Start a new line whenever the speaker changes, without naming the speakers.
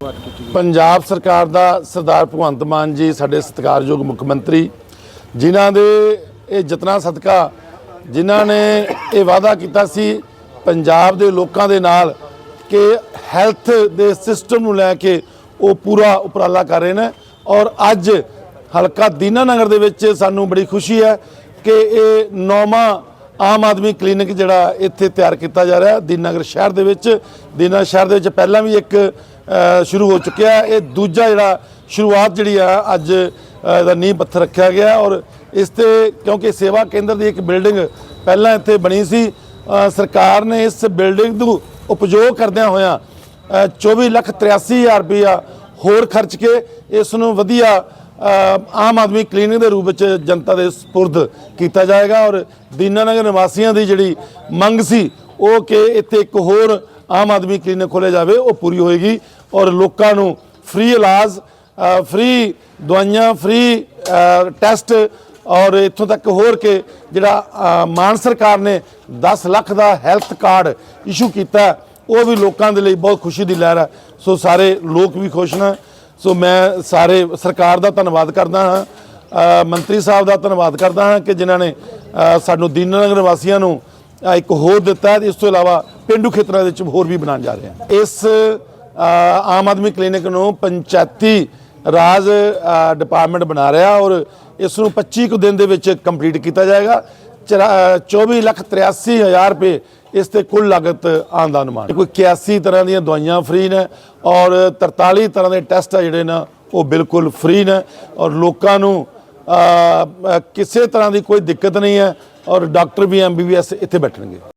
ਪੰਜਾਬ ਸਰਕਾਰ ਦਾ ਸਰਦਾਰ ਭਗਵੰਤ ਮਾਨ ਜੀ, ਸਾਡੇ ਸਤਿਕਾਰਯੋਗ ਮੁੱਖ ਮੰਤਰੀ, ਜਿਨ੍ਹਾਂ ਦੇ ਇਹ ਯਤਨਾਂ ਸਦਕਾ ਜਿਨ੍ਹਾਂ ਨੇ ਇਹ ਵਾਅਦਾ ਕੀਤਾ ਸੀ ਪੰਜਾਬ ਦੇ ਲੋਕਾਂ ਦੇ ਨਾਲ ਕਿ ਹੈਲਥ ਦੇ ਸਿਸਟਮ ਨੂੰ ਲੈ ਕੇ ਉਹ ਪੂਰਾ ਉਪਰਾਲਾ ਕਰ ਰਹੇ ਨੇ ਔਰ ਅੱਜ ਹਲਕਾ ਦੀਨਾਨਗਰ ਦੇ ਵਿੱਚ ਸਾਨੂੰ ਬੜੀ ਖੁਸ਼ੀ ਹੈ ਕਿ ਇਹ ਨੌਵਾਂ ਆਮ ਆਦਮੀ ਕਲੀਨਿਕ ਜਿਹੜਾ ਇੱਥੇ ਤਿਆਰ ਕੀਤਾ ਜਾ ਰਿਹਾ ਦੀਨਾਨਗਰ ਸ਼ਹਿਰ ਦੇ ਵਿੱਚ, ਦੀਨਾਨਗਰ ਸ਼ਹਿਰ ਦੇ ਵਿੱਚ ਪਹਿਲਾਂ ਵੀ ਇੱਕ ਸ਼ੁਰੂ ਹੋ ਚੁੱਕਿਆ ਇਹ ਦੂਜਾ ਜਿਹੜਾ ਸ਼ੁਰੂਆਤ ਜਿਹੜੀ ਆ ਅੱਜ ਅ, ਦਾ ਨੀਂਹ ਪੱਥਰ ਰੱਖਿਆ ਗਿਆ ਔਰ ਇਸ ਤੇ ਕਿਉਂਕਿ ਸੇਵਾ ਕੇਂਦਰ ਦੀ ਇੱਕ ਬਿਲਡਿੰਗ ਪਹਿਲਾਂ ਇੱਥੇ ਬਣੀ ਸੀ ਸਰਕਾਰ ਨੇ ਇਸ ਬਿਲਡਿੰਗ ਨੂੰ ਉਪਯੋਗ ਕਰਦਿਆਂ ਹੋਇਆਂ ਅ, 24 ਲੱਖ 83 ਹਜ਼ਾਰ ਰੁਪਇਆ ਹੋਰ ਖਰਚ ਕੇ ਇਸ ਨੂੰ ਵਧੀਆ ਆਮ ਆਦਮੀ ਕਲੀਨਿਕ ਦੇ ਰੂਪ ਵਿੱਚ ਜਨਤਾ ਦੇ ਸਪੁਰਦ ਕੀਤਾ ਜਾਏਗਾ ਔਰ ਦੀਨਾਨਗਰ ਨਿਵਾਸੀਆਂ ਦੀ ਜਿਹੜੀ ਮੰਗ ਸੀ ਉਹ ਕਿ ਇੱਥੇ ਇੱਕ ਹੋਰ ਆਮ ਆਦਮੀ ਕਲੀਨਿਕ ਖੋਲ੍ਹਿਆ ਜਾਵੇ ਉਹ ਪੂਰੀ ਹੋਏਗੀ ਔਰ ਲੋਕਾਂ ਨੂੰ ਫ੍ਰੀ ਇਲਾਜ ਫ੍ਰੀ ਦਵਾਈਆਂ ਫ੍ਰੀ ਟੈਸਟ ਔਰ ਇੱਥੋਂ ਤੱਕ ਹੋਰ ਕਿ ਜਿਹੜਾ ਅ, ਮਾਨ ਸਰਕਾਰ ਨੇ 10 ਲੱਖ ਦਾ ਹੈਲਥ ਕਾਰਡ ਇਸ਼ੂ ਕੀਤਾ ਉਹ ਵੀ ਲੋਕਾਂ ਦੇ ਲਈ ਬਹੁਤ ਖੁਸ਼ੀ ਦੀ ਲਹਿਰ ਹੈ ਸੋ ਸਾਰੇ ਲੋਕ ਵੀ ਖੁਸ਼ ਨੇ। ਸੋ ਮੈਂ ਸਾਰੇ ਸਰਕਾਰ ਦਾ ਧੰਨਵਾਦ ਕਰਦਾ ਹਾਂ ਮੰਤਰੀ ਸਾਹਿਬ ਦਾ ਧੰਨਵਾਦ ਕਰਦਾ ਹਾਂ ਕਿ ਜਿਨ੍ਹਾਂ ਨੇ ਸਾਨੂੰ ਦੀਨਾਨਗਰ ਵਾਸੀਆਂ ਨੂੰ ਇੱਕ ਹੋਰ ਦਿੱਤਾ। ਹੈ ਇਸ ਤੋਂ ਇਲਾਵਾ ਪਿੰਡੂ ਖੇਤਰਾਂ ਦੇ ਵਿੱਚ ਹੋਰ ਵੀ ਬਣਾਉਣ ਜਾ ਰਹੇ ਹਾਂ ਇਸ ਆਮ ਆਦਮੀ ਕਲੀਨਿਕ ਨੂੰ ਪੰਚਾਇਤੀ ਰਾਜ ਡਿਪਾਰਟਮੈਂਟ ਬਣਾ ਰਿਹਾ ਔਰ ਇਸ ਨੂੰ 25 ਕੁ ਦਿਨ ਦੇ ਵਿੱਚ ਕੰਪਲੀਟ ਕੀਤਾ ਜਾਏਗਾ। ਚਰਾ- ਅ, 24 ਲੱਖ 83 ਹਜ਼ਾਰ ਰੁਪਏ ਇਸ ਤੇ ਕੁੱਲ ਲਾਗਤ ਆਉਣ ਦਾ ਅਨੁਮਾਨ ਕੋਈ 81 ਤਰ੍ਹਾਂ ਦੀਆਂ ਦਵਾਈਆਂ ਫ੍ਰੀ ਨੇ ਔਰ 43 ਤਰ੍ਹਾਂ ਦੇ ਟੈਸਟ ਆ ਜਿਹੜੇ ਨਾ ਉਹ ਬਿਲਕੁਲ ਫ੍ਰੀ ਨੇ ਔਰ ਲੋਕਾਂ ਨੂੰ ਕਿਸੇ ਤਰ੍ਹਾਂ ਦੀ ਕੋਈ ਦਿੱਕਤ ਨਹੀਂ ਹੈ ਔਰ ਡਾਕਟਰ ਵੀ ਐਮਬੀਬੀਐਸ ਇੱਥੇ ਬੈਠਣਗੇ।